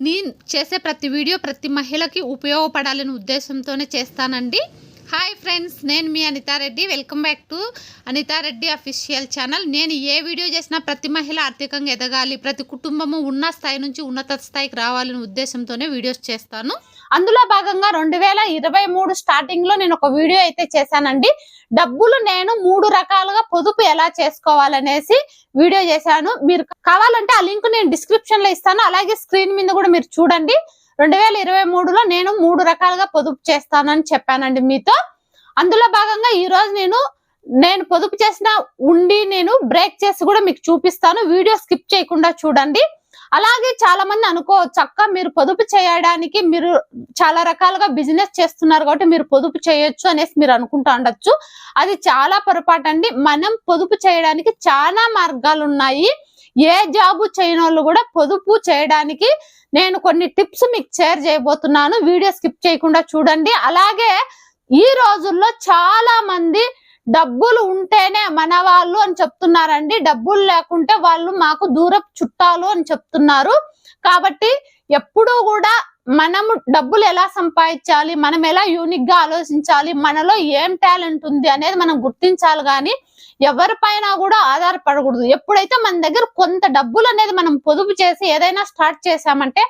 నేను చేసే ప్రతి వీడియో ప్రతి మహిళకి ఉపయోగపడాలనే ఉద్దేశంతోనే చేస్తానండి. హాయ్ ఫ్రెండ్స్ నేను మీ Anitha Reddy. Welcome back to Anitha Reddy official channel నేను ఏ వీడియో చేసినా ప్రతి మహిళ ఆర్థికంగా ఎదగాలి ప్రతి కుటుంబము ఉన్న స్థాయి నుంచి ఉన్నత స్థాయికి రావాలనే ఉద్దేశంతోనే వీడియోస్ చేస్తాను. అందులో భాగంగా రెండు వేల ఇరవై మూడు స్టార్టింగ్లో నేను ఒక వీడియో అయితే చేశానండి. డబ్బులు నేను మూడు రకాలుగా పొదుపు ఎలా చేసుకోవాలనేసి వీడియో చేశాను. మీరు కావాలంటే ఆ లింక్ నేను డిస్క్రిప్షన్లో ఇస్తాను. అలాగే స్క్రీన్ మీద కూడా మీరు చూడండి. రెండు వేల ఇరవై మూడులో నేను మూడు రకాలుగా పొదుపు చేస్తానని చెప్పానండి మీతో. అందులో భాగంగా ఈ రోజు నేను నేను పొదుపు చేసిన ఉండి నేను బ్రేక్ చేసి కూడా మీకు చూపిస్తాను. వీడియో స్కిప్ చేయకుండా చూడండి. అలాగే చాలా మంది అనుకోవచ్చు అక్క మీరు పొదుపు చేయడానికి మీరు చాలా రకాలుగా బిజినెస్ చేస్తున్నారు కాబట్టి మీరు పొదుపు చేయొచ్చు అనేసి మీరు అనుకుంటూ ఉండొచ్చు. అది చాలా పొరపాటు అండి మనం పొదుపు చేయడానికి చాలా మార్గాలు ఉన్నాయి ఏ జాబు చేయని వాళ్ళు కూడా పొదుపు చేయడానికి నేను కొన్ని టిప్స్ మీకు షేర్ చేయబోతున్నాను. వీడియో స్కిప్ చేయకుండా చూడండి. అలాగే ఈ రోజుల్లో చాలా మంది డబ్బులు ఉంటేనే మన వాళ్ళు అని చెప్తున్నారండి. డబ్బులు లేకుంటే వాళ్ళు మాకు దూరపు చుట్టాలు అని చెప్తున్నారు. కాబట్టి ఎప్పుడూ కూడా మనము డబ్బులు ఎలా సంపాదించాలి మనం ఎలా యూనిక్గా ఆలోచించాలి మనలో ఏం టాలెంట్ ఉంది అనేది మనం గుర్తించాలి కానీ ఎవరిపైన కూడా ఆధారపడకూడదు. ఎప్పుడైతే మన దగ్గర కొంత డబ్బులు అనేది మనం పొదుపు చేసి ఏదైనా స్టార్ట్ చేసామంటే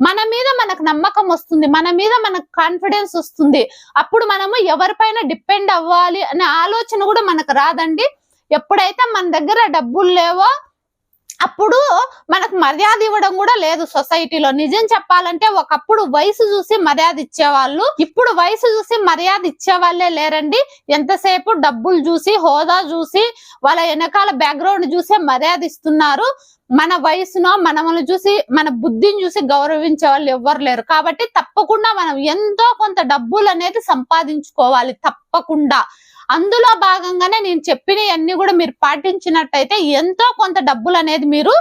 మన మీద మనకు నమ్మకం వస్తుంది మన మీద మనకు కాన్ఫిడెన్స్ వస్తుంది. అప్పుడు మనము ఎవరిపైన డిపెండ్ అవ్వాలి అనే ఆలోచన కూడా మనకు రాదండి. ఎప్పుడైతే మన దగ్గర డబ్బులు లేవో అప్పుడు మనకు మర్యాద ఇవ్వడం కూడా లేదు సొసైటీలో. నిజం చెప్పాలంటే ఒకప్పుడు వయసు చూసి మర్యాద ఇచ్చేవాళ్ళు ఇప్పుడు వయసు చూసి మర్యాద ఇచ్చేవాళ్ళే లేరండి. ఎంతసేపు డబ్బులు చూసి హోదా చూసి వాళ్ళ వెనకాల బ్యాక్గ్రౌండ్ చూసే మర్యాద ఇస్తున్నారు. మన వయసునో మనల్ని చూసి మన బుద్ధిని చూసి గౌరవించే వాళ్ళు ఎవ్వరు లేరు. కాబట్టి తప్పకుండా మనం ఎంతో కొంత డబ్బులు అనేది సంపాదించుకోవాలి తప్పకుండా. అందులో భాగంగానే నేను చెప్పినవన్నీ కూడా మీరు పాటించినట్టయితే ఎంతో కొంత డబ్బులు అనేది మీరు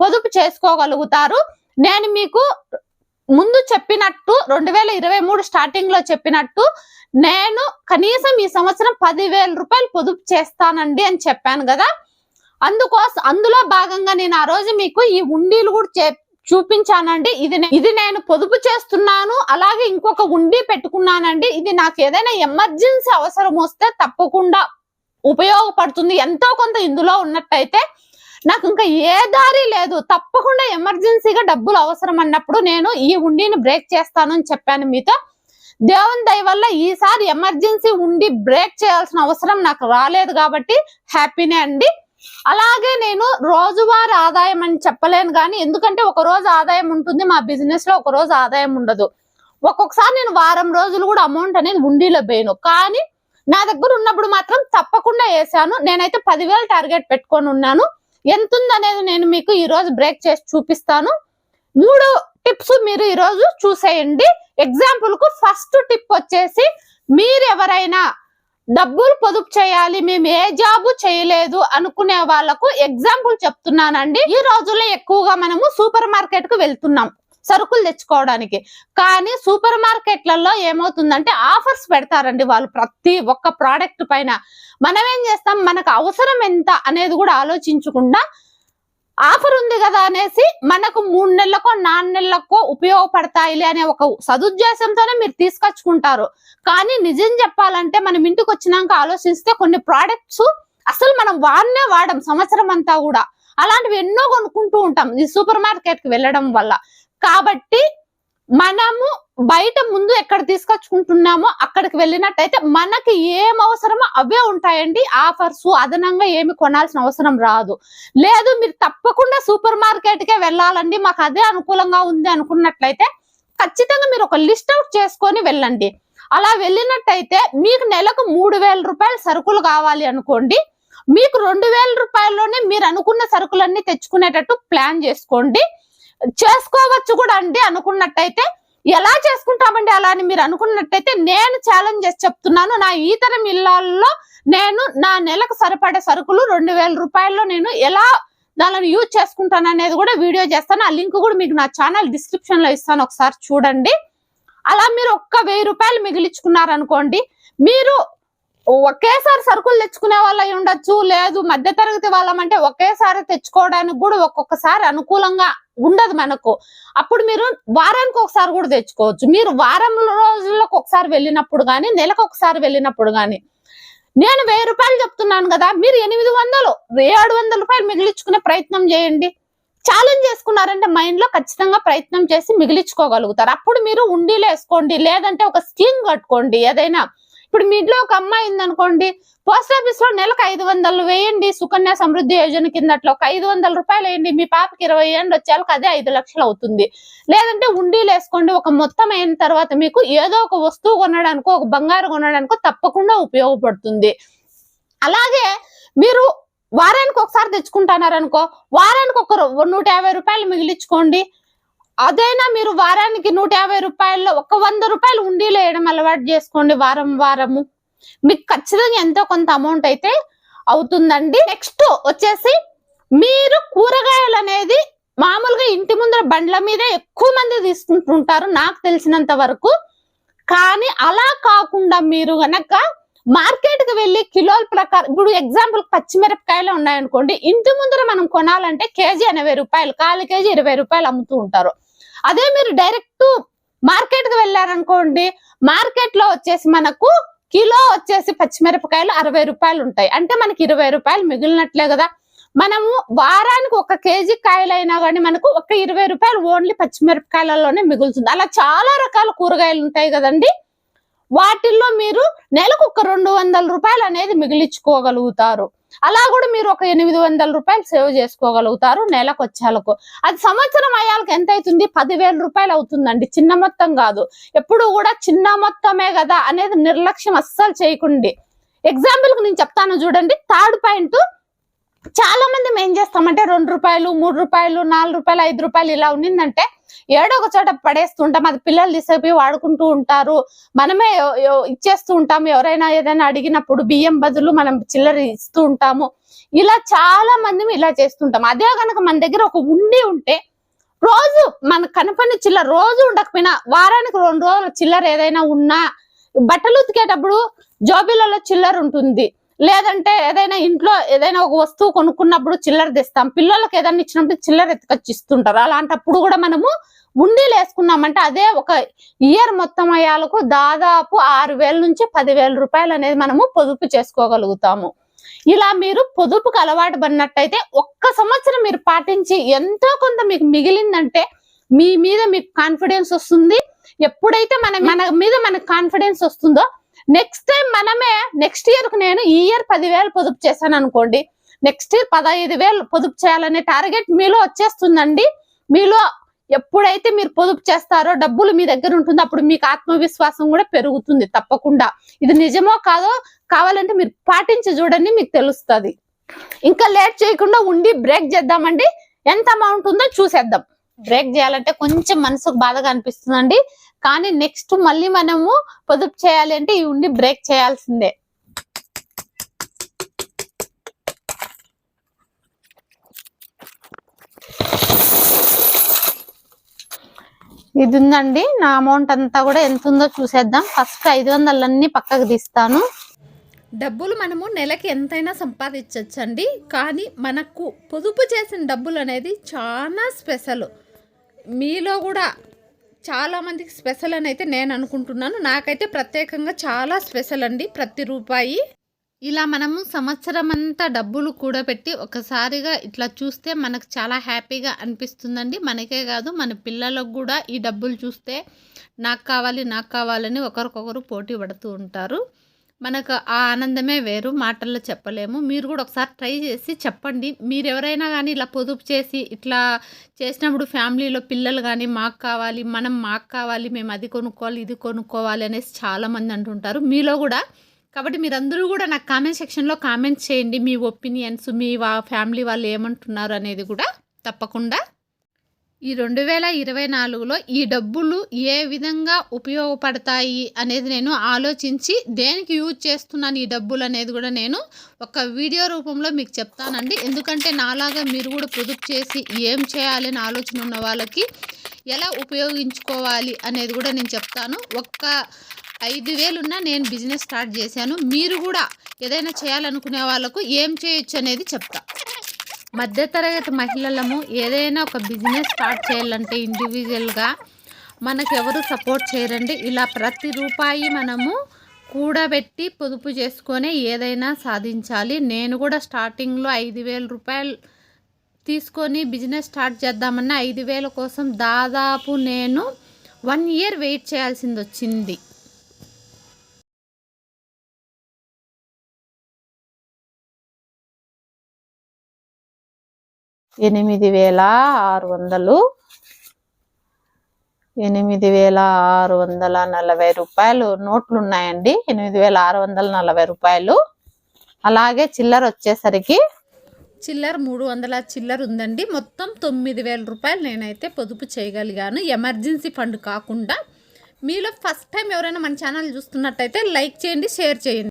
పొదుపు చేసుకోగలుగుతారు. నేను మీకు ముందు చెప్పినట్టు రెండు వేల ఇరవై మూడు స్టార్టింగ్లో చెప్పినట్టు నేను కనీసం ఈ సంవత్సరం పదివేల రూపాయలు పొదుపు చేస్తానండి అని చెప్పాను కదా. అందుకోసం అందులో భాగంగా నేను ఆ రోజు మీకు ఈ ఉండీలు కూడా చే- చూపించానండి. ఇది ఇది నేను పొదుపు చేస్తున్నాను అలాగే ఇంకొక ఉండి పెట్టుకున్నానండి. ఇది నాకు ఏదైనా ఎమర్జెన్సీ అవసరం వస్తే తప్పకుండా ఉపయోగపడుతుంది. ఎంతో కొంత ఇందులో ఉన్నట్టయితే నాకు ఇంకా ఏ దారి లేదు. తప్పకుండా ఎమర్జెన్సీగా డబ్బులు అవసరం అన్నప్పుడు నేను ఈ ఉండిని బ్రేక్ చేస్తాను అని చెప్పాను మీతో. దేవుని దయ వల్ల ఈసారి ఎమర్జెన్సీ ఉండి బ్రేక్ చేయాల్సిన అవసరం నాకు రాలేదు కాబట్టి హ్యాపీనే అండి. అలాగే నేను రోజువారీ ఆదాయం అని చెప్పలేను కానీ ఎందుకంటే ఒక రోజు ఆదాయం ఉంటుంది మా బిజినెస్లో ఒక రోజు ఆదాయం ఉండదు. ఒక్కొక్కసారి నేను వారం రోజులు కూడా అమౌంట్ అనేది ఉండిలో పోయాను. కానీ నా దగ్గర ఉన్నప్పుడు మాత్రం తప్పకుండా వేసాను నేనైతే పదివేలు టార్గెట్ పెట్టుకొని ఉన్నాను. ఎంత ఉందనేది నేను మీకు ఈరోజు బ్రేక్ చేసి చూపిస్తాను. మూడు టిప్స్ మీరు ఈరోజు చూసేయండి. ఎగ్జాంపుల్కు ఫస్ట్ టిప్ వచ్చేసి మీరు ఎవరైనా డబ్బులు పొదుపు చేయాలి మేము ఏ జాబు చేయలేదు అనుకునే వాళ్ళకు ఎగ్జాంపుల్ చెప్తున్నానండి. ఈ రోజుల్లో ఎక్కువగా మనము సూపర్ మార్కెట్కు వెళ్తున్నాం. సరుకులు తెచ్చుకోవడానికి. కానీ సూపర్ మార్కెట్లలో ఏమవుతుందంటే ఆఫర్స్ పెడతారండి వాళ్ళు ప్రతి ఒక్క ప్రోడక్ట్ పైన. మనం ఏం చేస్తాం? మనకు అవసరం ఎంత అనేది కూడా ఆలోచించకుండా ఆఫర్ ఉంది కదా అనేసి మనకు మూడు నెలలకో నాలుగు నెలలకో ఉపయోగపడతాయిలే అనే ఒక సదుద్దేశంతోనే మీరు తీసుకొచ్చుకుంటారు. కానీ నిజం చెప్పాలంటే మనం ఇంటికి వచ్చినాక ఆలోచిస్తే కొన్ని ప్రోడక్ట్స్ అసలు మనం వాడనే వాడం సంవత్సరం అంతా కూడా. అలాంటివి ఎన్నో కొనుక్కుంటూ ఉంటాం ఈ సూపర్ మార్కెట్కి వెళ్ళడం వల్ల. కాబట్టి మనము బయట ముందు ఎక్కడ తీసుకొచ్చుకుంటున్నామో అక్కడికి వెళ్ళినట్టయితే మనకి ఏం అవసరమో అవే ఉంటాయండి ఆఫర్స్. అదనంగా ఏమి కొనాల్సిన అవసరం రాదు. లేదు మీరు తప్పకుండా సూపర్ మార్కెట్కే వెళ్ళాలండి. మాకు అదే అనుకూలంగా ఉంది అనుకున్నట్లయితే ఖచ్చితంగా మీరు ఒక లిస్ట్ అవుట్ చేసుకొని వెళ్ళండి. అలా వెళ్ళినట్టయితే మీకు నెలకు మూడు వేల రూపాయల సరుకులు కావాలి అనుకోండి. మీకు రెండు వేల రూపాయల్లోనే మీరు అనుకున్న సరుకులన్నీ తెచ్చుకునేటట్టు ప్లాన్ చేసుకోండి. చేసుకోవచ్చు కూడా అండి అనుకున్నట్టయితే. ఎలా చేసుకుంటామండి అలా అని మీరు అనుకున్నట్టయితే నేను ఛాలెంజ్ చేసి చెప్తున్నాను. నా ఈతరం ఇళ్ళలో నేను నా నెలకు సరిపడే సరుకులు రెండు వేల రూపాయల్లో నేను ఎలా దానిని యూజ్ చేసుకుంటాను అనేది కూడా వీడియో చేస్తాను. ఆ లింక్ కూడా మీకు నా ఛానల్ డిస్క్రిప్షన్లో ఇస్తాను. ఒకసారి చూడండి. అలా మీరు ఒక్క వెయ్యి రూపాయలు మిగిలించుకున్నారనుకోండి మీరు ఒకేసారి సరుకులు తెచ్చుకునే వాళ్ళు అయి ఉండొచ్చు లేదు మధ్య తరగతి వాళ్ళమంటే ఒకేసారి తెచ్చుకోవడానికి కూడా ఒక్కొక్కసారి అనుకూలంగా ఉండదు మనకు. అప్పుడు మీరు వారానికి ఒకసారి కూడా తెచ్చుకోవచ్చు. మీరు వారం రోజులకు ఒకసారి వెళ్ళినప్పుడు కానీ నెలకు ఒకసారి వెళ్ళినప్పుడు కానీ నేను వెయ్యి రూపాయలు చెప్తున్నాను కదా మీరు ఎనిమిది వందలు ఏడు వందల రూపాయలు మిగిలించుకునే ప్రయత్నం చేయండి. ఛాలెంజ్ చేసుకున్నారంటే మైండ్లో ఖచ్చితంగా ప్రయత్నం చేసి మిగిలించుకోగలుగుతారు. అప్పుడు మీరు ఉండీలు వేసుకోండి లేదంటే ఒక స్కీమ్ కట్టుకోండి ఏదైనా. ఇప్పుడు మీ ఇంట్లో ఒక అమ్మాయి ఉందనుకోండి పోస్ట్ ఆఫీస్లో నెలకు ఐదు వందలు వేయండి సుకన్య సమృద్ధి యోజన కింద అట్లా ఒక ఐదు వందల రూపాయలు వేయండి. మీ పాపకి ఇరవై ఏళ్ళు వచ్చేళ్ళకి అదే ఐదు లక్షలు అవుతుంది. లేదంటే ఉండీలు వేసుకోండి. ఒక మొత్తం అయిన తర్వాత మీకు ఏదో ఒక వస్తువు కొనడానికో ఒక బంగారు కొనడానికో తప్పకుండా ఉపయోగపడుతుంది. అలాగే మీరు వారానికి ఒకసారి తెచ్చుకుంటున్నారనుకో వారానికి ఒక నూట యాభై రూపాయలు మిగిలించుకోండి. అదైనా మీరు వారానికి నూట యాభై రూపాయల్లో ఒక వంద రూపాయలు ఉండీలు వేయడం అలవాటు చేసుకోండి వారం వారము. మీకు ఖచ్చితంగా ఎంతో కొంత అమౌంట్ అయితే అవుతుందండి. నెక్స్ట్ వచ్చేసి మీరు కూరగాయలు అనేది మామూలుగా ఇంటి ముందర బండ్ల మీద ఎక్కువ మంది తీసుకుంటుంటారు నాకు తెలిసినంత వరకు. కానీ అలా కాకుండా మీరు గనక మార్కెట్కి వెళ్ళి కిలోల ప్రకారం ఇప్పుడు ఎగ్జాంపుల్ పచ్చిమిరపకాయలు ఉన్నాయనుకోండి ఇంటి ముందర మనం కొనాలంటే కేజీ ఎనభై రూపాయలు కాలు కేజీ ఇరవై రూపాయలు అమ్ముతూ ఉంటారు. అదే మీరు డైరెక్ట్ మార్కెట్కి వెళ్ళారనుకోండి మార్కెట్లో వచ్చేసి మనకు కిలో వచ్చేసి పచ్చిమిరపకాయలు అరవై రూపాయలు ఉంటాయి. అంటే మనకి ఇరవై రూపాయలు మిగిలినట్లే కదా. మనము వారానికి ఒక కేజీ కాయలైనా కానీ మనకు ఒక ఇరవై రూపాయలు ఓన్లీ పచ్చిమిరపకాయలలోనే మిగులుతుంది. అలా చాలా రకాల కూరగాయలు ఉంటాయి కదండి. వాటిల్లో మీరు నెలకు ఒక రెండు వందల రూపాయలు అనేది మిగిలించుకోగలుగుతారు. అలా కూడా మీరు ఒక ఎనిమిది వందల రూపాయలు సేవ్ చేసుకోగలుగుతారు నెలకు వచ్చేలకు. అది సంవత్సరం అయ్యాలకు ఎంత అవుతుంది? పదివేల రూపాయలు అవుతుందండి. చిన్న మొత్తం కాదు. ఎప్పుడు కూడా చిన్న మొత్తమే కదా అనేది నిర్లక్ష్యం అస్సలు చేయకండి. ఎగ్జాంపుల్కి నేను చెప్తాను చూడండి. థర్డ్ పాయింట్ చాలా మంది మేము ఏం చేస్తామంటే రెండు రూపాయలు మూడు రూపాయలు నాలుగు రూపాయలు ఐదు రూపాయలు ఇలా ఉన్నిందంటే ఏడో ఒక చోట పడేస్తుంటాం అది పిల్లలు తీసుకుపోయి వాడుకుంటూ ఉంటారు. మనమే ఇచ్చేస్తూ ఉంటాము. ఎవరైనా ఏదైనా అడిగినప్పుడు బియ్యం బదులు మనం చిల్లర ఇస్తూ ఉంటాము. ఇలా చాలా మంది ఇలా చేస్తుంటాం అదే కనుక మన దగ్గర ఒక ఉండి ఉంటే రోజు మన కనపని చిల్లర రోజు ఉండకపోయినా వారానికి రెండు రోజుల చిల్లర ఏదైనా ఉన్నా బట్టలు ఉతికేటప్పుడు జోబీలలో చిల్లర ఉంటుంది. లేదంటే ఏదైనా ఇంట్లో ఏదైనా ఒక వస్తువు కొనుక్కున్నప్పుడు చిల్లర తెస్తాం. పిల్లలకి ఏదైనా ఇచ్చినప్పుడు చిల్లర ఎత్తుకొచ్చి ఇస్తుంటారు. అలాంటప్పుడు కూడా మనము ఉండీలు వేసుకున్నామంటే అదే ఒక ఇయర్ మొత్తం అయ్యాలకు దాదాపు ఆరు వేల నుంచి పదివేల రూపాయలు అనేది మనము పొదుపు చేసుకోగలుగుతాము. ఇలా మీరు పొదుపుకు అలవాటు పడినట్టయితే ఒక్క సంవత్సరం మీరు పాటించి ఎంతో కొంత మీకు మిగిలిందంటే మీ మీద మీకు కాన్ఫిడెన్స్ వస్తుంది. ఎప్పుడైతే మన మన మీద మనకు కాన్ఫిడెన్స్ వస్తుందో నెక్స్ట్ టైం మనమే నెక్స్ట్ ఇయర్కు నేను ఈ ఇయర్ పదివేలు పొదుపు చేశాను అనుకోండి నెక్స్ట్ ఇయర్ పదహైదు వేలు పొదుపు చేయాలనే టార్గెట్ మీలో వచ్చేస్తుందండి. మీలో ఎప్పుడైతే మీరు పొదుపు చేస్తారో డబ్బులు మీ దగ్గర ఉంటుంది అప్పుడు మీకు ఆత్మవిశ్వాసం కూడా పెరుగుతుంది తప్పకుండా. ఇది నిజమో కాదో కావాలంటే మీరు పాటించి చూడండి మీకు తెలుస్తుంది. ఇంకా లేట్ చేయకుండా ఉండి బ్రేక్ చేద్దామండి. ఎంత అమౌంట్ ఉందో చూసేద్దాం. బ్రేక్ చేయాలంటే కొంచెం మనసుకు బాధగా అనిపిస్తుందండి. కానీ నెక్స్ట్ మళ్ళీ మనము పొదుపు చేయాలి అంటే ఈ ఉండి బ్రేక్ చేయాల్సిందే. ఇది ఉందండి. నా అమౌంట్ అంతా కూడా ఎంత ఉందో చూసేద్దాం. ఫస్ట్ ఐదు వందలన్నీ పక్కకు తీస్తాను. డబ్బులు మనము నెలకి ఎంతైనా సంపాదించవచ్చండి కానీ మనకు పొదుపు చేసిన డబ్బులు అనేది చాలా స్పెషల్. మీలో కూడా చాలామందికి స్పెషల్ అని అయితే నేను అనుకుంటున్నాను. నాకైతే ప్రత్యేకంగా చాలా స్పెషల్ అండి ప్రతి రూపాయి. ఇలా మనము సంవత్సరం అంతా డబ్బులు కూడబెట్టి ఒకసారిగా ఇట్లా చూస్తే మనకు చాలా హ్యాపీగా అనిపిస్తుందండి. మనకే కాదు మన పిల్లలకు కూడా ఈ డబ్బులు చూస్తే నాకు కావాలి నాకు కావాలని ఒకరికొకరు పోటీ పడుతూ ఉంటారు. మనకు ఆ ఆనందమే వేరు మాటల్లో చెప్పలేము. మీరు కూడా ఒకసారి ట్రై చేసి చెప్పండి. మీరు ఎవరైనా కానీ ఇలా పొదుపు చేసి ఇట్లా చేసినప్పుడు ఫ్యామిలీలో పిల్లలు కానీ మాకు కావాలి మనం మాకు కావాలి మేము అది కొనుక్కోవాలి ఇది కొనుక్కోవాలి అనేసి చాలామంది అంటుంటారు. మీలో కూడా. కాబట్టి మీరందరూ కూడా నాకు కామెంట్ సెక్షన్లో కామెంట్స్ చేయండి. మీ ఒపీనియన్స్ మీ వా ఫ్యామిలీ వాళ్ళు ఏమంటున్నారు అనేది కూడా తప్పకుండా. ఈ రెండు వేల ఇరవై నాలుగులో ఈ డబ్బులు ఏ విధంగా ఉపయోగపడతాయి అనేది నేను ఆలోచించి దేనికి యూజ్ చేస్తున్నాను ఈ డబ్బులు అనేది కూడా నేను ఒక వీడియో రూపంలో మీకు చెప్తానండి. ఎందుకంటే నాలాగా మీరు కూడా పొదుపు చేసి ఏం చేయాలి అని ఆలోచన ఉన్న వాళ్ళకి ఎలా ఉపయోగించుకోవాలి అనేది కూడా నేను చెప్తాను. ఒక్క ఐదు వేలున్నా నేను బిజినెస్ స్టార్ట్ చేశాను. మీరు కూడా ఏదైనా చేయాలనుకునే వాళ్ళకు ఏం చేయొచ్చు అనేది చెప్తా. మధ్యతరగతి మహిళలము ఏదైనా ఒక బిజినెస్ స్టార్ట్ చేయాలంటే ఇండివిజువల్గా మనకెవరు ఎవరు సపోర్ట్ చేయరండి. ఇలా ప్రతి రూపాయి మనము కూడబెట్టి పొదుపు చేసుకొని ఏదైనా సాధించాలి. నేను కూడా స్టార్టింగ్లో ఐదు వేల రూపాయలు తీసుకొని బిజినెస్ స్టార్ట్ చేద్దామన్నా ఐదు వేల కోసం దాదాపు నేను వన్ ఇయర్ వెయిట్ చేయాల్సింది వచ్చింది ఎనిమిది వేల ఆరు వందలు. ఎనిమిది వేల ఆరు వందల నలభై రూపాయలు. నోట్లు ఉన్నాయండి. ఎనిమిది వేల ఆరు వందల నలభై రూపాయలు. అలాగే చిల్లర వచ్చేసరికి చిల్లర మూడు వందల చిల్లర ఉందండి. మొత్తం తొమ్మిది వేల రూపాయలు నేనైతే పొదుపు చేయగలిగాను. ఎమర్జెన్సీ ఫండ్ కాకుండా. మీలో ఫస్ట్ టైం ఎవరైనా మన ఛానల్ చూస్తున్నట్టయితే లైక్ చేయండి షేర్ చేయండి.